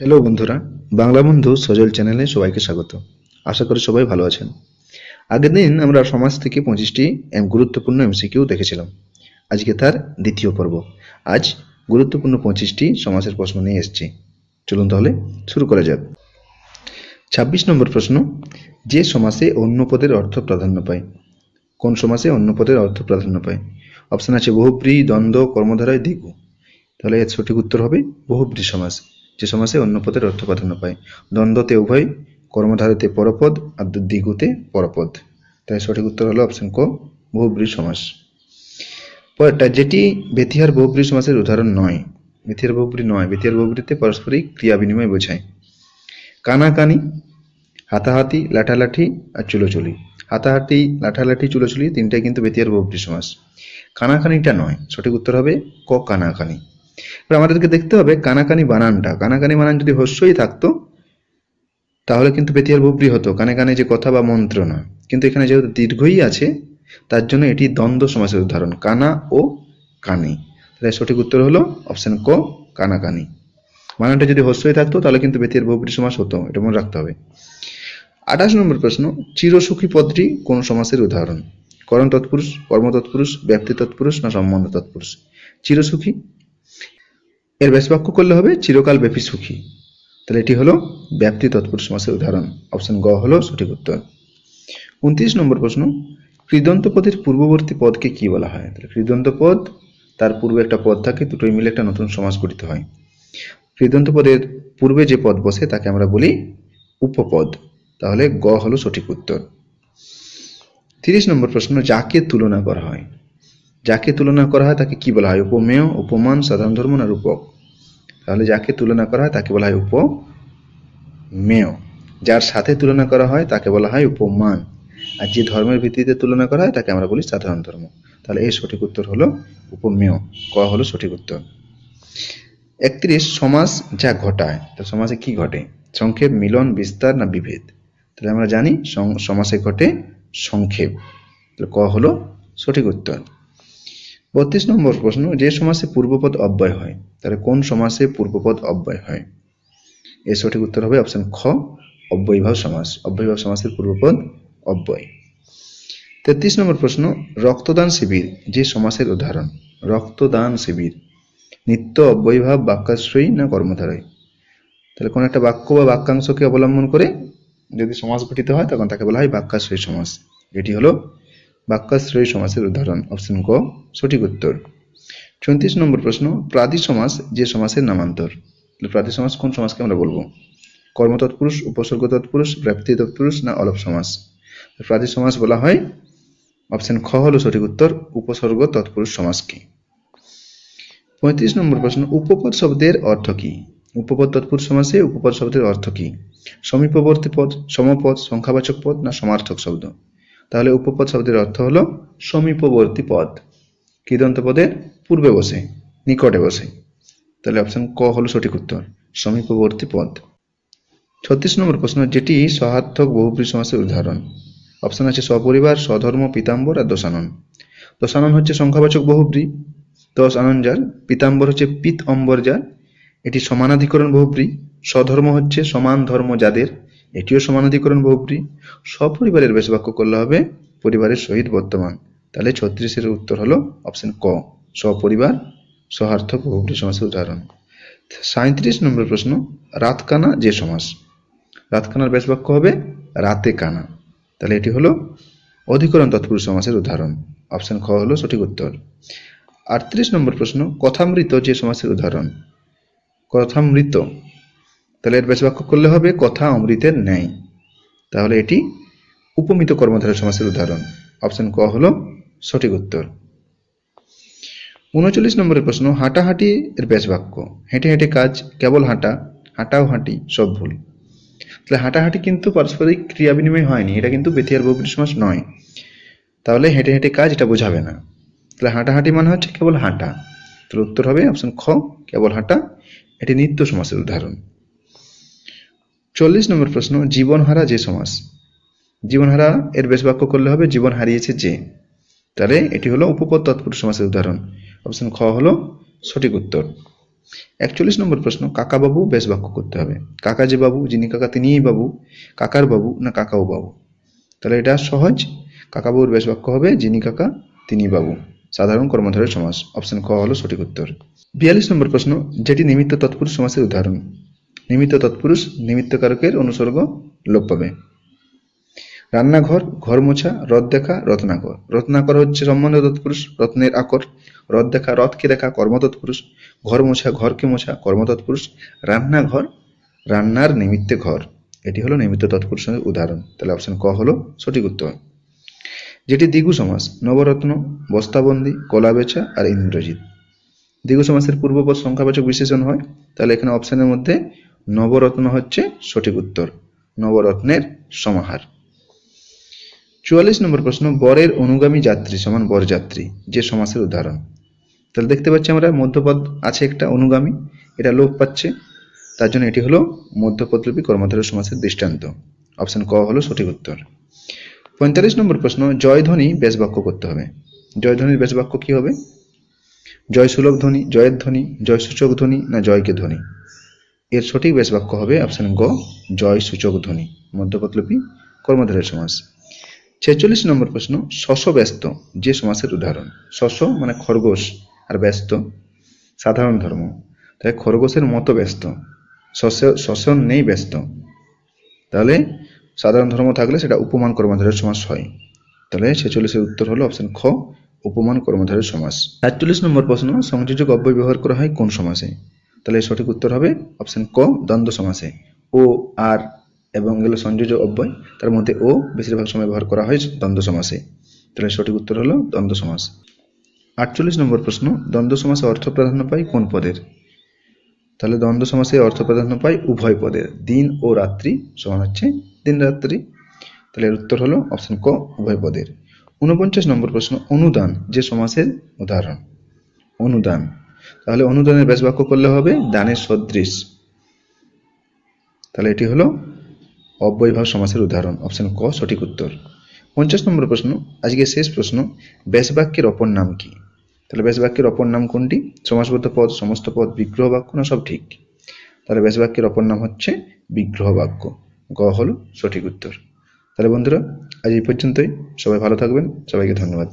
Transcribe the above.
Hello বন্ধুরা। বাংলা বন্ধু সজল চ্যানেলে সবাইকে স্বাগত। আশা করি সবাই ভালো আছেন। আগের দিন আমরা সমাজ থেকে পঁচিশটি গুরুত্বপূর্ণ এমসিকিউ দেখেছিলাম। আজকে তার দ্বিতীয় পর্ব। আজ গুরুত্বপূর্ণ পঁচিশটি সমাজের প্রশ্ন নিয়ে এসেছি। চলুন তাহলে শুরু করা যাক। ছাব্বিশ নম্বর প্রশ্ন, যে সমাসে অন্য পদের অর্থ প্রাধান্য পায়? কোন সমাসে অন্য পদের অর্থ প্রাধান্য পায়? অপশন আছে বহুব্রী দ্বন্দ্ব, কর্মধারয়, দ্বিগু। তাহলে এর সঠিক উত্তর হবে বহুব্রী সমাস যে সমাসে অন্য পদের অর্থ প্রাধান্য পায়। দ্বন্দ্বতে উভয়, কর্মধারতে পরপদ, আর দ্বিগুতে পরপদ। তাই সঠিক উত্তর হলো অপশন ক বহুব্রী সমাস। পরেরটা, যেটি বেতিহার বহুব্রী সমাসের উদাহরণ নয়। বেতিহার বহুব্রী নয়, বেতিহার বহুব্রীতে পারস্পরিক ক্রিয়া বিনিময় বোঝায়। কানাকানি, হাতাহাতি, লাঠালাঠি, আর চুলোচুলি। হাতাহাতি, লাঠালাঠি, চুলোচুলি তিনটাই কিন্তু বেতিয়ার বহুব্রী সমাস। কানাকানিটা নয়, সঠিক উত্তর হবে ক কানাকানি। এবার আমাদেরকে দেখতে হবে কানাকানি বানানটা। কানাকানি বানান যদি হস্যই থাকতো, তাহলে কিন্তু বেতিয়ার বহুব্রী হতো। কানে কানে যে কথা বা মন্ত্র না। কিন্তু এখানে যেহেতু দীর্ঘই আছে, তার জন্য এটি দ্বন্দ্ব সমাসের উদাহরণ, কানা ও কানি। তাহলে সঠিক উত্তর হলো অপশন ক, কানাকানি। বানানটা যদি হস্যই থাকতো, তাহলে কিন্তু বেতিয়ার বহুব্রী সমাস হতো, এটা মনে রাখতে হবে। আঠাশ নম্বর প্রশ্ন, চিরসুখী পদটি কোন সমাসের উদাহরণ? করণ তৎপুরুষ কর্ম তৎপুরুষ ব্যক্তি তৎপুরুষ না সম্বন্ধ তৎপুরুষ? চিরসুখী? এর ব্যাস বাক্য করলে হবে চিরকাল ব্যাপী সুখী। তাহলে এটি হলো ব্যাপ্তি তৎপুরুষ সমাসের উদাহরণ। অপশন গ হলো সঠিক উত্তর। উনত্রিশ নম্বর প্রশ্ন কৃদন্ত পদের পূর্ববর্তী পদকে কি বলা হয়? তাহলে কৃদন্ত পদ তার পূর্বে একটা পদ থাকে, দুটোই মিলে একটা নতুন সমাজ গঠিত হয়। কৃদন্ত পদের পূর্বে যে পদ বসে, তাকে আমরা বলি উপপদ। তাহলে গ হলো সঠিক উত্তর। তিরিশ নম্বর প্রশ্ন, যাকে তুলনা করা হয়? যাকে তুলনা করা হয় তাকে কি বলা হয়? উপমেয়, উপমান, সাধারণ ধর্ম না রূপক? তাহলে যাকে তুলনা করা হয় তাকে বলা হয় উপমেয়। যার সাথে তুলনা করা হয় তাকে বলা হয় উপমান। আর যে ধর্মের ভিত্তিতে তুলনা করা হয় তাকে আমরা বলি সাধারণ ধর্ম। তাহলে এই সঠিক উত্তর হলো উপমেয়। ক হলো সঠিক উত্তর। একত্রিশ, সমাজ যা ঘটায়। তো সমাজে কি ঘটে? সংক্ষেপ, মিলন, বিস্তার না বিভেদ? তাহলে আমরা জানি সমাসে ঘটে সংক্ষেপ। তাহলে ক হলো সঠিক উত্তর। বত্রিশ নম্বর প্রশ্ন, যে সমাসে পূর্বপদ অব্যয় হয়, তাহলে কোন সমাসে পূর্বপদ অব্যয় হয়? এর সঠিক উত্তর হবে অপশন খ, অব্যয়ীভাব সমাস, অব্যয়ীভাব সমাসের পূর্বপদ অব্যয়। তেত্রিশ নম্বর প্রশ্ন, রক্তদান শিবির, যে সমাসের উদাহরণ, রক্তদান শিবির, নিত্য অব্যয়ীভাব বাক্যাশ্রয়ী না কর্মধারয়? তাহলে কোনো একটা বাক্য বা বাক্যাংশকে অবলম্বন করে যদি সমাস গঠিত হয়, তখন তাকে বলা হয় বাক্যাশ্রয়ী সমাস। এটি হলো বাক্যাশ্রয়ী সমাসের উদাহরণ অপশন ক, সঠিক উত্তর। চৌত্রিশ নম্বর প্রশ্ন, প্রাদি সমাস যে সমাসের নামান্তর। প্রাদি সমাস কোন সমাসকে আমরা বলব? কর্ম তৎপুরুষ উপসর্গ তৎপুরুষ ব্যাপ্তি তৎপুরুষ না অলপ সমাস প্রাদি সমাস বলা হয় অপশন খ হলো সঠিক উত্তর উপসর্গ তৎপুরুষ সমাস কি? পঁয়ত্রিশ নম্বর প্রশ্ন, উপপদ শব্দের অর্থ কি? উপপদ তৎপুরুষ সমাসে উপপদ শব্দের অর্থ কি? সমীপবর্তী পদ, সমপদ, সংখ্যাবাচক পদ না সমার্থক শব্দ? তাহলে উপপদ শব্দের অর্থ হলো সমীপবর্তী পদ। কৃদন্ত পদের? পূর্বে বসে, নিকটে বসে। তাহলে অপশন ক হলো সঠিক উত্তর, সমীপবর্তী পদ। ছত্রিশ নম্বর প্রশ্ন, যেটি সহার্থক বহুব্রী সমাসের উদাহরণ। অপশন আছে সপরিবার, স্বধর্ম, পিতাম্বর আর দশানন দশানন হচ্ছে সংখ্যাবাচক বহুব্রী দশ আনন যার, পিতাম্বর হচ্ছে পিত অম্বর যার, এটি সমানাধিকরণ বহুব্রী স্বধর্ম হচ্ছে সমান ধর্ম যাদের এটিও সমানাধিকরণ বহুব্রী সপরিবারের বেশ বাক্য করলে হবে পরিবারের সহিত বর্তমান। তাহলে ছত্রিশের উত্তর হলো অপশন ক। সপরিবার, সহার্থক বহুব্রী সমাসের উদাহরণ। সাঁত্রিশ নম্বর প্রশ্ন, রাতকানা যে সমাস। রাতকানার বেশ বাক্য হবে রাতে কানা। তাহলে এটি হলো অধিকরণ তৎপুরুষ সমাসের উদাহরণ। অপশন খ হলো সঠিক উত্তর। আটত্রিশ নম্বর প্রশ্ন, কথামৃত যে সমাসের উদাহরণ। কথামৃত তাহলে এর বেশ বাক্য করলে হবে, কথা অমৃতের ন্যায়। তাহলে এটি উপমিত কর্মধারয় সমাসের উদাহরণ। অপশন ক হল সঠিক উত্তর। উনচল্লিশ নম্বরের প্রশ্ন, হাঁটাহাঁটি এর ব্যাস বাক্য। হেঁটে হেঁটে কাজ, কেবল হাঁটা, হাঁটাও হাঁটি, সব ভুল। তাহলে হাঁটাহাঁটি কিন্তু পারস্পরিক ক্রিয়া বিনিময় হয়নি, এটা কিন্তু বেথিয়ার বহুব্রী সমাস নয়। তাহলে হেঁটে হেঁটে কাজ এটা বোঝাবে না। তাহলে হাঁটাহাঁটি মানে হচ্ছে কেবল হাঁটা। তাহলে উত্তর হবে অপশন খ, কেবল হাঁটা, এটি নিত্য সমাসের উদাহরণ। চল্লিশ নম্বর প্রশ্ন, জীবনহারা যে সমাস। জীবনহারা এর বেশ বাক্য করলে হবে, জীবন হারিয়েছে যে। তাহলে এটি হলো উপপদ তৎপুরুষ সমাসের উদাহরণ। অপশন খ হলো সঠিক উত্তর। একচল্লিশ নম্বর প্রশ্ন, কাকা বাবু বেশ বাক্য করতে হবে। কাকা যে বাবু, যিনি কাকা তিনিই বাবু। কাকার বাবু না কাকাও বাবু? তাহলে এটা সহজ। কাকা বাবুর বেশ বাক্য হবে, যিনি কাকা তিনি বাবু। সাধারণ কর্মধারের সমাস। অপশন ক হলো সঠিক উত্তর। বিয়াল্লিশ নম্বর প্রশ্ন, যেটি নিমিত্ত তৎপুরুষ সমাসের উদাহরণ। নিমিত্ত তৎপুরুষ নিমিত্তকারকের অনুসর্গ লোপ পাবে। রান্নাঘর, ঘর মোছা, রথ দেখা, রত্নাকর। রত্নাকর হচ্ছে সম্বন্ধ তৎপুরুষ, রত্নের আকর। রথ দেখা, রথকে দেখা, কর্ম তৎপুরুষ। ঘর মোছা, ঘরকে মোছা, কর্ম তৎপুরুষ। রান্নাঘর, রান্নার নিমিত্তে ঘর। এটি হলো নিমিত্ত তৎপুরুষের উদাহরণ। তাহলে অপশন ক হলো সঠিক উত্তর। যেটি দ্বিগু সমাস, নবরত্ন, বস্তাবন্দি, কলাবেচা আর ইন্দ্রজিৎ। দ্বিগু সমাসের পূর্বপদ সংখ্যাবাচক বিশেষণ হয়। তাহলে এখানে অপশনের মধ্যে নবরত্ন হচ্ছে সঠিক উত্তর, নবরত্নের সমাহার। চুয়াল্লিশ নম্বর প্রশ্ন, বরের অনুগামী যাত্রী সমান বরযাত্রী যে সমাসের উদাহরণ। তাহলে দেখতে পাচ্ছি আমরা, মধ্যপদ আছে একটা অনুগামী, এটা লোপ পাচ্ছে, তার জন্য এটি হলো মধ্যপদলিপি কর্মধারয় সমাসের দৃষ্টান্ত। অপশন ক হলো সঠিক উত্তর। পঁয়তাল্লিশ নম্বর প্রশ্ন, জয়ধ্বনি বেশ বাক্য করতে হবে। জয়ধ্বনির বেশ বাক্য কি হবে? জয় সুলভ ধ্বনি, জয়ের ধ্বনি জয় সূচক ধ্বনি না জয়কে ধ্বনি? এর সঠিক বেশ বাক্য হবে অপশন গ, জয় সূচক ধ্বনি মধ্যপদলিপি কর্মধারয় সমাস। ছেচল্লিশ নম্বর প্রশ্ন শশ ব্যস্ত যে সমাসের উদাহরণ। শশ মানে খরগোশ আর ব্যস্ত, সাধারণ ধর্ম। তাই খরগোশের মতো ব্যস্ত শোষণ নেই ব্যস্ত। তাহলে সাধারণ ধর্ম থাকলে সেটা উপমান কর্মধারের সমাস হয়। তাহলে ছেচল্লিশের উত্তর হলো অপশন খ, উপমান কর্মধারের সমাস। সাতচল্লিশ নম্বর প্রশ্ন, সংযোজক অব্যয় ব্যবহার করা হয় কোন সমাসে? তাহলে সঠিক উত্তর হবে অপশন ক, দ্বন্দ্ব সমাসে। ও, আর এবং এগুলো সংযোজক অব্যয়, তার মধ্যে ও বেশিরভাগ সময় ব্যবহার করা হয় দ্বন্দ্ব সমাসে। তাহলে সঠিক উত্তর হলো দ্বন্দ্ব সমাস। আটচল্লিশ নম্বর প্রশ্ন, দ্বন্দ্ব সমাসে অর্থ প্রাধান্য পায় কোন পদের? তাহলে দ্বন্দ্ব সমাসে অর্থ প্রাধান্য পায় উভয় পদের দিন ও রাত্রি সমান হচ্ছে দিন রাত্রি। তাহলে এর উত্তর হলো অপশন ক, উভয় পদের। উনপঞ্চাশ নম্বর প্রশ্ন, অনুদান যে সমাসের উদাহরণ। অনুদান। তাহলে অনুদানের ব্যাস বাক্য করলে হবে দানের সদৃশ। তাহলে এটি হলো অব্যয়ভাব সমাসের উদাহরণ অপশন ক, সঠিক উত্তর। পঞ্চাশ নম্বর প্রশ্ন, আজকে শেষ প্রশ্ন ব্যাস বাক্যের অপর নাম কি? তাহলে ব্যাস বাক্যের অপর নাম কোনটি? সমাসবদ্ধ পদ, সমস্ত পদ, বিগ্রহ বাক্য না সব ঠিক? তাহলে ব্যাস বাক্যের অপর নাম হচ্ছে বিগ্রহ বাক্য। গ হলো সঠিক উত্তর। তাহলে বন্ধুরা, আজ এই পর্যন্তই। সবাই ভালো থাকবেন। সবাইকে ধন্যবাদ।